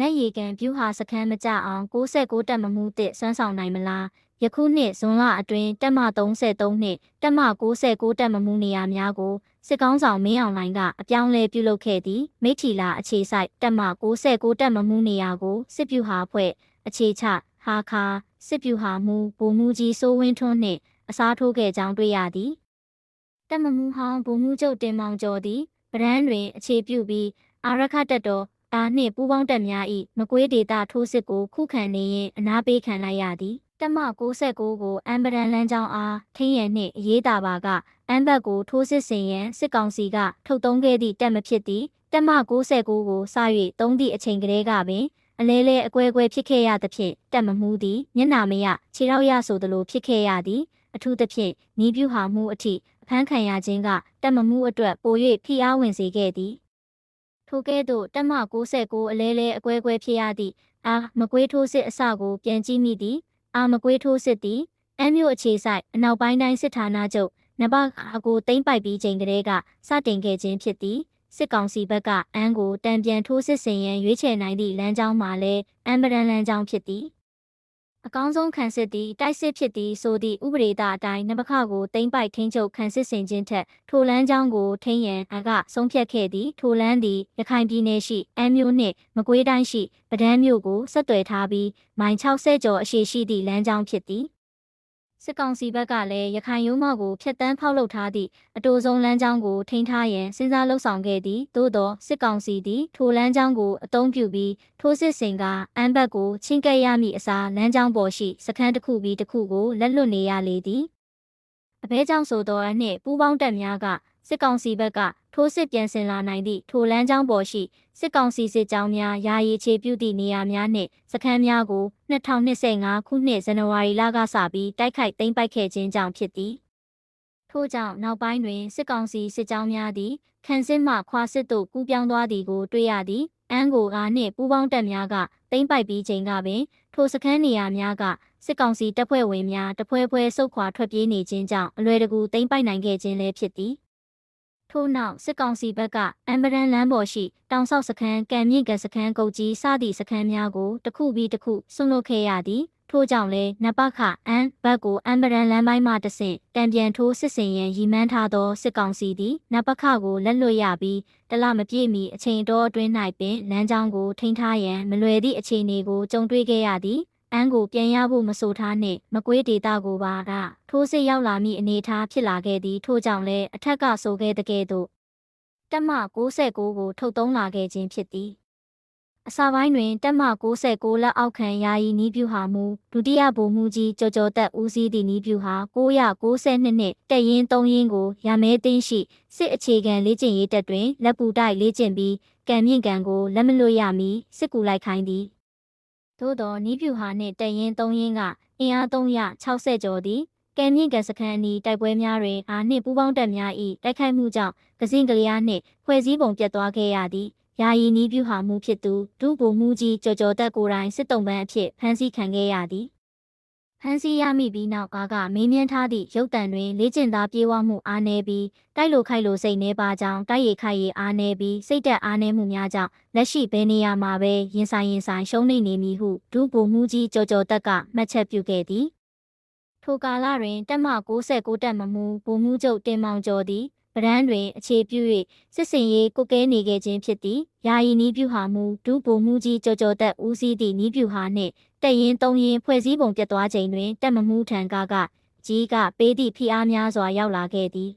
နတ်ရီကန်ပြူဟာစခန်းမကြအောင်69တက်မမှုတစ်စွမ်းဆောင်နိုင်မလားယခုနှစ်ဇွန်လအတွင်းတက်မ33နှစ်တက်မ69တက်မမှုနေရာများကိုစစ်ကောင်းဆောင်မင်းအောင်လိုင်းကအပြောင်းလဲပြုလုပ်ခဲ့သည်မိထီလာအခြေဆိုင်တက်မ69တက်မမှုနေရာကိုစစ်ပြူဟာဖွဲ့အခြေချဟာခါစစ်ပြူဟာမူဗိုလ်မှူးကြီးစိုးဝင်းထွန်းနှင့်အစားထိုးခဲ့ကြောင်းတွေ့ရသည်တက်မမှုဟောင်းဗိုလ်မှူးချုပ်တင်မောင်ကျော်သည်ဗရန်တွင်အခြေပြုပြီးအာရခတက်တော် အားနှင့်ပူးပေါင်းတပ်များ၏မကွေးဒေတာထိုးစစ်ကိုခုခံနေရင်အနာပေးခံလိုက်ရသည်တက်မ69ကိုအမ်ဘရန်လန်းချောင်းအားထင်းရန်နှင့်အရေးတာပါကအမ်ဘတ်ကိုထိုးစစ်ဆင်ရန်စစ်ကောင်စီကထုတ်သုံးခဲ့သည့်တက်မဖြစ်သည်တက်မ69ကိုစ၍သုံးသည့်အချိန်ကလေးကပင်အလဲလဲအကွဲကွဲဖြစ်ခဲ့ရသဖြင့်တက်မမှုသည်မျက်နာမရခြေထောက်ရဆိုသလိုဖြစ်ခဲ့ရသည်အထူးသဖြင့်နီးပြူဟာမှုအထိအဖမ်းခံရခြင်းကတက်မမှုအတွက်ပို၍ဖိအားဝင်စေခဲ့သည် ထိုကဲ့သို့တက်မ69အလဲလဲအကွဲကွဲဖြစ်ရသည့်အာမကွေးထိုးစစ်အစကိုပြန်ကြည့်မိသည်အာမကွေးထိုးစစ်သည်အမ်းမြို့အခြေဆိုင်အနောက်ပိုင်းတိုင်းစစ်ဌာနချုပ်နဘအကိုတိမ့်ပိုက်ပြီးချိန်ကလေးကစတင်ခဲ့ခြင်းဖြစ်သည်စစ်ကောင်စီဘက်ကအန်းကိုတံပြန်ထိုးစစ်ဆင်ရန်ရွေးချယ်နိုင်သည့်လမ်းကြောင်းမှာလည်းအမ်ဘရန်လမ်းကြောင်းဖြစ်သည် အကောင်းဆုံးခံစစ်သည်တိုက်စစ်ဖြစ်သည်ဆိုသည့်ဥပဒေသားအတိုင်းနဘခကိုတိမ့်ပိုက်ထိန်းချုပ်ခံစစ်ဆင်ခြင်းထက်ထိုလမ်းကြောင်းကိုထိန်းရန်အကဆုံးဖြတ်ခဲ့သည်ထိုလမ်းသည်ရခိုင်ပြည်နယ်ရှိအမ်းမြို့နှင့်မကွေးတိုင်းရှိပဒန်းမြို့ကိုဆက်သွယ်ထားပြီးမိုင်60ကျော်အရှိရှိသည့်လမ်းကြောင်းဖြစ်သည် စစ်ကောင်စီဘက်ကလည်းရခိုင်ရုံးမောက်ကိုဖျက်တမ်းဖောက်လုပ်ထားသည့်အတိုဆုံးလမ်းကြောင်းကိုထိန်းထားရန်စဉ်းစားလှုပ်ဆောင်ခဲ့သည်သို့သောစစ်ကောင်စီသည်ထိုလမ်းကြောင်းကိုအသုံးပြုပြီးထိုးစစ်ဆင်ကအမ်းဘက်ကိုချင်းကပ်ရမည့်အစားလမ်းကြောင်းပေါ်ရှိစခန်းတစ်ခုပြီးတစ်ခုကိုလက်လွတ်နေရလေသည်အဘဲကြောင့်ဆိုသောအနှင့်ပူးပေါင်းတပ်များကစစ်ကောင်စီဘက်က ထိုးစစ်ပြန်ဆင်လာနိုင်သည့်ထိုလမ်းကြောင်းပေါ်ရှိစစ်ကောင်စီစစ်ကြောင်းများယာယီခြေပြုသည့်နေရာများနှင့်စခန်းများကို2025ခုနှစ်ဇန်နဝါရီလကစပြီးတိုက်ခိုက်သိမ်းပိုက်ခဲ့ခြင်းကြောင့်ဖြစ်သည်ထို့ကြောင့်နောက်ပိုင်းတွင်စစ်ကောင်စီစစ်ကြောင်းများသည်ခန်းစစ်မှခွာစစ်သို့ကူးပြောင်းသွားသည်ကိုတွေ့ရသည်အန်ကိုအားနှင့်ပူးပေါင်းတပ်များကသိမ်းပိုက်ပြီးချိန်ကပင် ထိုစခန်းနေရာများကစစ်ကောင်စီတပ်ဖွဲ့ဝင်များတပွဲပွဲဆုတ်ခွာထွက်ပြေးနေခြင်းကြောင့်အလွယ်တကူသိမ်းပိုက်နိုင်ခဲ့ခြင်းလည်းဖြစ်သည် ထို့နောက်စစ်ကောင်စီဘက်ကအမ်ဘရန်လမ်းပေါ်ရှိတောင်ဆောက်စခန်းကံမြင့်ကစခန်းကုတ်ကြီးစသည့်စခန်းများကိုတစ်ခုပြီးတစ်ခုဆွန့်လွတ်ခဲ့ရသည်ထို့ကြောင့်လည်းနပခအန်ဘတ်ကိုအမ်ဘရန်လမ်းပိုင်းမှတဆင့်တံပြန်ထိုးစစ်စင်ရန်ရည်မှန်းထားသောစစ်ကောင်စီသည်နပခကိုလက်လွတ်ရပြီးတလမပြည့်မီအချိန်တော်အတွင်း၌ပင်လမ်းကြောင်းကိုထိန်းထားရန်မလွယ်သည့်အခြေအနေကိုကြုံတွေ့ခဲ့ရသည် အန်းကိုပြန်ရဖို့မဆိုထားနှင့်မကွေးဒေတာကိုပါကထိုးစစ်ရောက်လာမည့်အနေအထားဖြစ်လာခဲ့သည်ထို့ကြောင့်လည်းအထက်ကဆိုခဲ့တဲ့ကဲ့သို့တက်မ69ကိုထုတ်သုံးလာခဲ့ခြင်းဖြစ်သည်အစာပိုင်းတွင်တက်မ69လက်အောက်ခံယာယီနီးပြူဟာမူဒုတိယဗိုလ်မှူးကြီးကြော်ကြော်တက်ဦးစီးသည့်နီးပြူဟာ992နှစ်တက်ရင်3ရင်းကိုရမဲသိန်းရှိစစ်အခြေခံလေ့ကျင့်ရေးတပ်တွင်လက်ပူတိုက်လေ့ကျင့်ပြီးကံမြင့်ကံကိုလက်မလွတ်ရမီစစ်ကူလိုက်ခိုင်းသည် သို့သောနီးပြူဟာနှင့်တက်ရင်3ရင်းကအင်အား360ကျော်သည်ကံမြင့်ကစခန်းအနီးတိုက်ပွဲများတွင်အာနှင့်ပူးပေါင်းတပ်များ၏တိုက်ခိုက်မှုကြောင့်ကစင်ကလျားနှင့်ဖွဲ့စည်းပုံပြတ်သွားခဲ့ရသည်ယာယီနီးပြူဟာမှုဖြစ်သူဒုဗိုလ်မှူးကြီးကြော်ကြော်တက်ကိုယ်တိုင်စစ်တုံးပန်းအဖြစ်ဖမ်းဆီးခံခဲ့ရသည် ဖမ်းဆီးရမိပြီးနောက်ကားကမေးမြန်းထားသည့်ရုပ်တံတွင်လေ့ကျင့်သားပြေးဝမှုအားနည်းပြီးတိုက်လိုခိုက်လိုစိတ်နှဲပါကြောင်းတိုက်ရိုက်ခိုက်ရအားနည်းပြီးစိတ်တက်အားနည်းမှုများကြောင့်လက်ရှိဘယ်နေရာမှာပဲရင်ဆိုင်ရင်ဆိုင်ရှုံးနေနေမည်ဟုဒုဗိုလ်မှူးကြီးကြော်ကြော်တက်ကမှတ်ချက်ပြုခဲ့သည်ထိုကာလတွင်တက်မ69တက်မမူဗိုလ်မှူးချုပ်တင်မောင်ကျော်သည် ဗရန်တွင် အခြေပြု၍စစ်စင်ရေးကုကဲနေခဲ့ခြင်းဖြစ်သည်ယာယီနီးပြူဟာမူဒုဗိုလ်မှူးကြီးကြော်ကြော်သက်ဦးစီးသည့်နီးပြူဟာနှင့်တက်ရင်သုံးရင်ဖွဲ့စည်းပုံပြတ်သွားချိန်တွင်တက်မမှုထံကကကြီးကပေးသည့်ဖိအားများစွာရောက်လာခဲ့သည်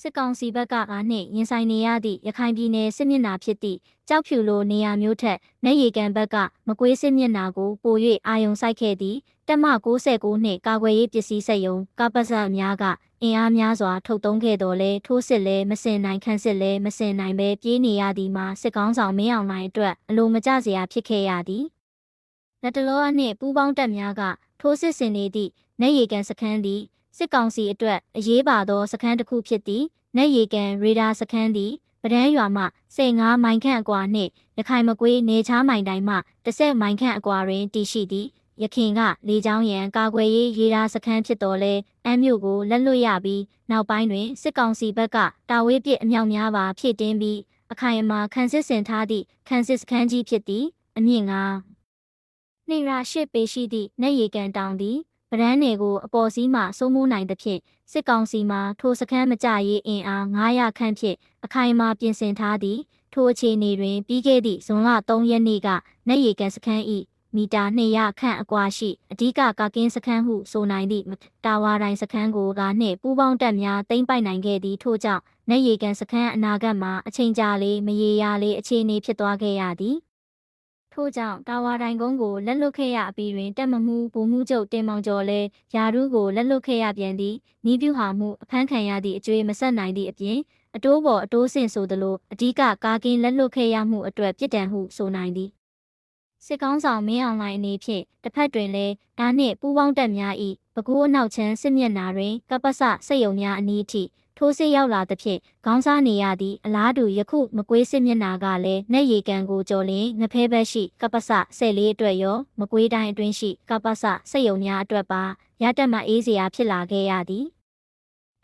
စစ်ကောင်စီဘက်ကအားနှင့်ရင်ဆိုင်နေရသည့်ရခိုင်ပြည်နယ်စစ်မျက်နှာဖြစ်သည့်ကြောက်ဖြူလိုနေရာမျိုးထက်နေရီကန်ဘက်ကမကွေးစစ်မျက်နှာကိုပို၍အာယုံစိုက်ခဲ့သည်တက်မ69နှင့်ကာကွယ်ရေးပစ္စည်းစက်ယုံကပ္ပစများကအင်အားများစွာထုတ်သုံးခဲ့တော်လဲထိုးစစ်လဲမစင်နိုင်ခန့်စစ်လဲမစင်နိုင်ပဲပြေးနေရသည်မှာစစ်ကောင်းဆောင်မင်းအောင်လှိုင်အတွက်အလိုမကျစရာဖြစ်ခဲ့ရသည်လက်တလောအနှင့်ပူးပေါင်းတပ်များကထိုးစစ်ဆင်နေသည့်နေရီကန်စခန်းသည် စစ်ကောင်စီအတွက်အရေးပါသောစခန်းတစ်ခုဖြစ်သည့်နေရီကန်ရေဒါစခန်းသည်ပဒန်းရွာမှ15မိုင်ခန့်အကွာနှင့်ရခိုင်မကွေးနေချားမိုင်တိုင်းမှ10မိုင်ခန့်အကွာတွင်တည်ရှိသည်ရခင်ကလေချောင်းရန်ကာကွယ်ရေးရေဒါစခန်းဖြစ်တော်လဲအမ်းမြို့ကိုလက်လွတ်ရပြီးနောက်ပိုင်းတွင်စစ်ကောင်စီဘက်ကတာဝေးပစ်အမြောက်များပါဖြည့်တင်းပြီးအခိုင်အမာခန်းစစ်ဆင်ထားသည့်ခန်းစစ်စခန်းကြီးဖြစ်သည်အမြင့်ငါနေရာရှစ်ပေရှိသည့်နေရီကန်တောင်သည် ဗရန်နယ်ကိုအပေါ်စီးမှစိုးမိုးနိုင်သဖြင့်စစ်ကောင်စီမှထိုစခန်းမကြရေးအင်အား900ခန့်ဖြင့်အခိုင်အမာပြင်ဆင်ထားသည်ထိုအခြေအနေတွင်ပြီးခဲ့သည့်ဇွန်လ3ရက်နေ့ကနေရီကန်စခန်း၏မီတာ200ခန့်အကွာရှိအဓိကကာကင်းစခန်းဟုဆိုနိုင်သည့်တာဝါတိုင်းစခန်းကိုကနှင့်ပူးပေါင်းတပ်များသိမ်းပိုက်နိုင်ခဲ့သည်ထို့ကြောင့်နေရီကန်စခန်းအနာဂတ်မှာအချိန်ကြာလေးမရေရာလေးအခြေအနေဖြစ်သွားခဲ့ရသည် ထို့ကြောင့်တာဝါတိုင်းကုန်းကိုလက်လွတ်ခဲ့ရအပြီးတွင်တက်မမှုဗိုလ်မှုချုပ်တင်မောင်ကျော်လည်းယာရုကိုလက်လွတ်ခဲ့ရပြန်သည်နီးပြူဟာမှုအဖမ်းခံရသည့်အကျွေးမဆက်နိုင်သည့်အပြင်အတိုးပေါ်အတိုးဆင့်ဆိုသလိုအဓိကကာကင်းလက်လွတ်ခဲ့ရမှုအတွက်ပြစ်ဒဏ်ဟုဆိုနိုင်သည်စစ်ကောင်းဆောင်မင်းအောင်လှိုင်အနေဖြင့်တစ်ဖက်တွင်လည်းဒါနှင့်ပူးပေါင်းတပ်များ၏ပဲခူးအနောက်ချမ်းစစ်မျက်နှာတွင်ကပ္ပစစက်ယုံများအနီးအထိ ထိုးစစ်ရောက်လာသဖြင့်ခေါင်းစားနေရသည့်အလားတူယခုမကွေးစစ်မျက်နှာကလည်းနှက်ရီကန်ကိုကြော်လင်ငဖဲဘက်ရှိကပ္ပစဆယ်လေးအတွက်ရောမကွေးတိုင်းအတွင်းရှိကပ္ပစစက်ယုံများအတွက်ပါရတက်မှအေးစရာဖြစ်လာခဲ့ရသည်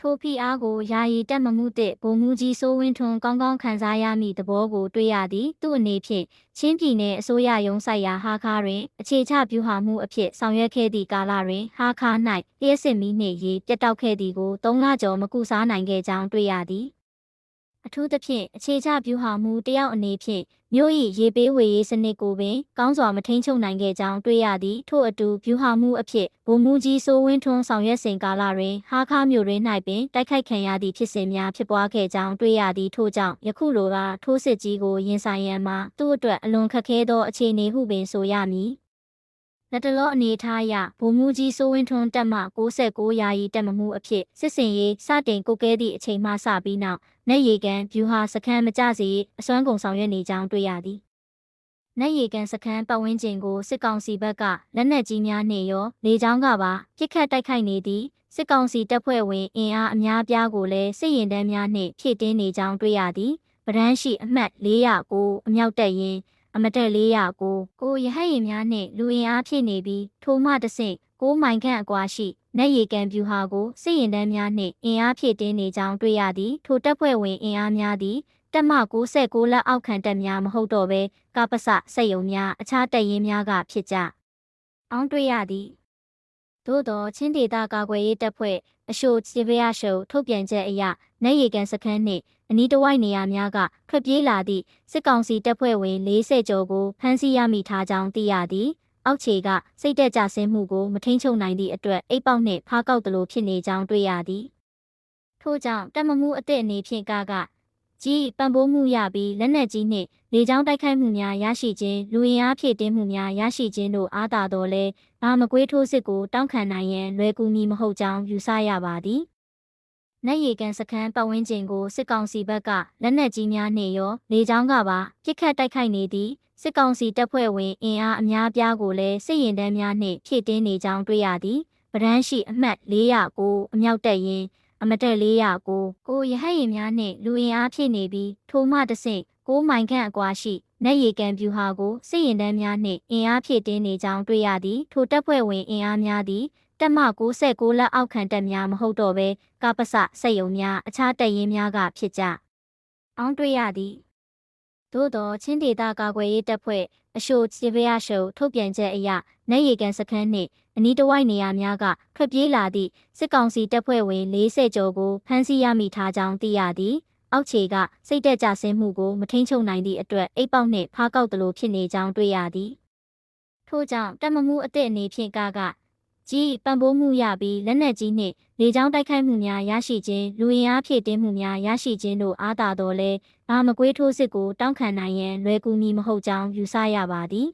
ထိုဖိအားကိုယာယီတက်မမှုသည့်ဗိုလ်မှူးကြီးစိုးဝင်းထွန်းကောင်းကောင်းခံစားရမည့်သဘောကိုတွေ့ရသည်သူ့အနေဖြင့်ချင်းပြည်နယ်အစိုးရရုံးဆိုင်ရာဟာခါတွင်အခြေချပြုဟာမှုအဖြစ်ဆောင်ရွက်ခဲ့သည့်ကာလတွင်ဟာခါ၌လျှက်စစ်မီးနှင့်ရေပြတ်တောက်ခဲ့သည်ကို၃လကျော်မကူစားနိုင်ခဲ့ကြောင်းတွေ့ရသည်အထူးသဖြင့်အခြေချပြုဟာမှုတယောက်အနေဖြင့် မြို့၏ရေပေးဝေရေးစနစ်ကိုပင်ကောင်းစွာမထိန်ချုပ်နိုင်ခဲ့ကြောင်းတွေ့ရသည်ထို့အတူဗျူဟာမှုအဖြစ်ဗိုလ်မှူးကြီးစိုးဝင်းထွန်းဆောင်ရွက်စဉ်ကာလတွင်ဟာခါမြို့တွင်၌ပင်တိုက်ခိုက်ခံရသည့်ဖြစ်စဉ်များဖြစ်ပွားခဲ့ကြောင်းတွေ့ရသည်ထို့ကြောင့်ယခုလိုကထိုးစစ်ကြီးကိုရင်ဆိုင်ရန်မှာသူ့အတွက်အလွန်ခက်ခဲသောအခြေအနေဟုပင်ဆိုရမည် လက်တလောအနေထားအရဗိုလ်မှူးကြီးစိုးဝင်းထွန်းတက်မှ69ရာရီတက်မမှုအဖြစ်စစ်စင်ရေးစတင်ကုတ်ကဲသည့်အချိန်မှစပြီးနောက်နေရီကန်ဗျူဟာစခန်းမကြစေအစွမ်းကုန်ဆောင်ရွက်နေကြောင်းတွေ့ရသည်နေရီကန်စခန်းပတ်ဝန်းကျင်ကိုစစ်ကောင်စီဘက်ကလက်နက်ကြီးများနှင့်ရောလေကြောင်းကပါပစ်ခတ်တိုက်ခိုက်နေသည်စစ်ကောင်စီတပ်ဖွဲ့ဝင်အင်အားအများပြားကိုလည်းစစ်ရင်တန်းများနှင့်ဖြည့်တင်းနေကြောင်းတွေ့ရသည်ပဒန်းရှိအမှတ်409အမြောက်တက်ရင် အမတက်409ကိုရဟတ်ရင်များနှင့်လူအင်အားဖြည့်နေပြီးထိုမှတဆင့်6မိုင်ခန့်အကွာရှိနေရီကန်ဗျူဟာကိုစစ်ရင်တန်းများနှင့်အင်အားဖြည့်တင်းနေကြောင်းတွေ့ရသည်ထိုတပ်ဖွဲ့ဝင်အင်အားများသည်တက်မ69လက်အောက်ခံတပ်များမဟုတ်တော့ဘဲကပ္ပစစက်ယုံများအခြားတပ်ရင်းများကဖြစ်ကြအောင်တွေ့ရသည်သို့သောချင်းဒေတာကာကွယ်ရေးတပ်ဖွဲ့အရှိုချေဗရရှုထုတ်ပြန်ချက်အရနေရီကန်စခန်းနှင့် အနီးတစ်ဝိုက်နေရာများကထွက်ပြေးလာသည့်စစ်ကောင်စီတပ်ဖွဲ့ဝင်40ကျော်ကိုဖမ်းဆီးရမိထားကြောင်းသိရသည်အောက်ခြေကစိတ်တက်ကြဆင်းမှုကိုမထိန်ချုပ်နိုင်သည့်အတွက်အိပ်ပေါက်နှင့်ဖားကောက်သလိုဖြစ်နေကြောင်းတွေ့ရသည်ထို့ကြောင့်တက်မမှုအစ်စ်အနေဖြင့်ကကကြီးပံ့ပိုးမှုရပြီးလက်နက်ကြီးနှင့်လေကြောင်းတိုက်ခိုက်မှုများရရှိခြင်းလူရင်အားဖြည့်တင်းမှုများရရှိခြင်းတို့အားသာတော်လဲဘာမကွေးထိုးစစ်ကိုတောင်းခံနိုင်ရန်လွယ်ကူမည်မဟုတ်ကြောင်းယူဆရပါသည် နက်ရီကန်စခန်းပတ်ဝန်းကျင်ကိုစစ်ကောင်စီဘက်ကလက်နက်ကြီးများနှင့်ရောလေကြောင်းကပါပစ်ခတ်တိုက်ခိုက်နေသည့်စစ်ကောင်စီတပ်ဖွဲ့ဝင်အင်အားအများပြားကိုလည်းစစ်ရင်တန်းများနှင့်ဖြည့်တင်းနေကြောင်းတွေ့ရသည်ပဒန်းရှိအမှတ်409အမြောက်တက်ရင်အမတက်409ကိုရဟတ်ရင်များနှင့်လူအင်အားဖြည့်နေပြီးထိုမှတဆင့်6မိုင်ခန့်အကွာရှိနက်ရီကန်ဗျူဟာကိုစစ်ရင်တန်းများနှင့်အင်အားဖြည့်တင်းနေကြောင်းတွေ့ရသည်ထိုတပ်ဖွဲ့ဝင်အင်အားများသည် တက်မ69လက်အောက်ခံတပ်များမဟုတ်တော့ဘဲကပ္ပစစက်ယုံများအခြားတပ်ရင်းများကဖြစ်ကြအောင်တွေ့ရသည်သို့သောချင်းဒေတာကာကွယ်ရေးတပ်ဖွဲ့အရှိုချေဗရရှုထုတ်ပြန်ချက်အရနေရီကန်စခန်းနှင့်အနီးတစ်ဝိုက်နေရာများကထွက်ပြေးလာသည့်စစ်ကောင်စီတပ်ဖွဲ့ဝင်40ကျော်ကိုဖမ်းဆီးရမိထားကြောင်းသိရသည်အောက်ခြေကစိတ်တက်ကြဆင်းမှုကိုမထိန်ချုပ်နိုင်သည့်အတွက်အိပ်ပေါက်နှင့်ဖားကောက်သလိုဖြစ်နေကြောင်းတွေ့ရသည်ထို့ကြောင့်တက်မမှုအစ်စ်အနေဖြင့်ကက ကြီးပံ့ပိုးမှုရပြီးလက်နက်ကြီးနှင့်လေကြောင်းတိုက်ခိုက်မှုများရရှိခြင်းလူရင်အားဖြည့်တင်းမှုများရရှိခြင်းတို့အားသာတော်လဲဘာမကွေးထိုးစစ်ကိုတောင်းခံနိုင်ရန်လွယ်ကူမည်မဟုတ်ကြောင်းယူဆရပါသည်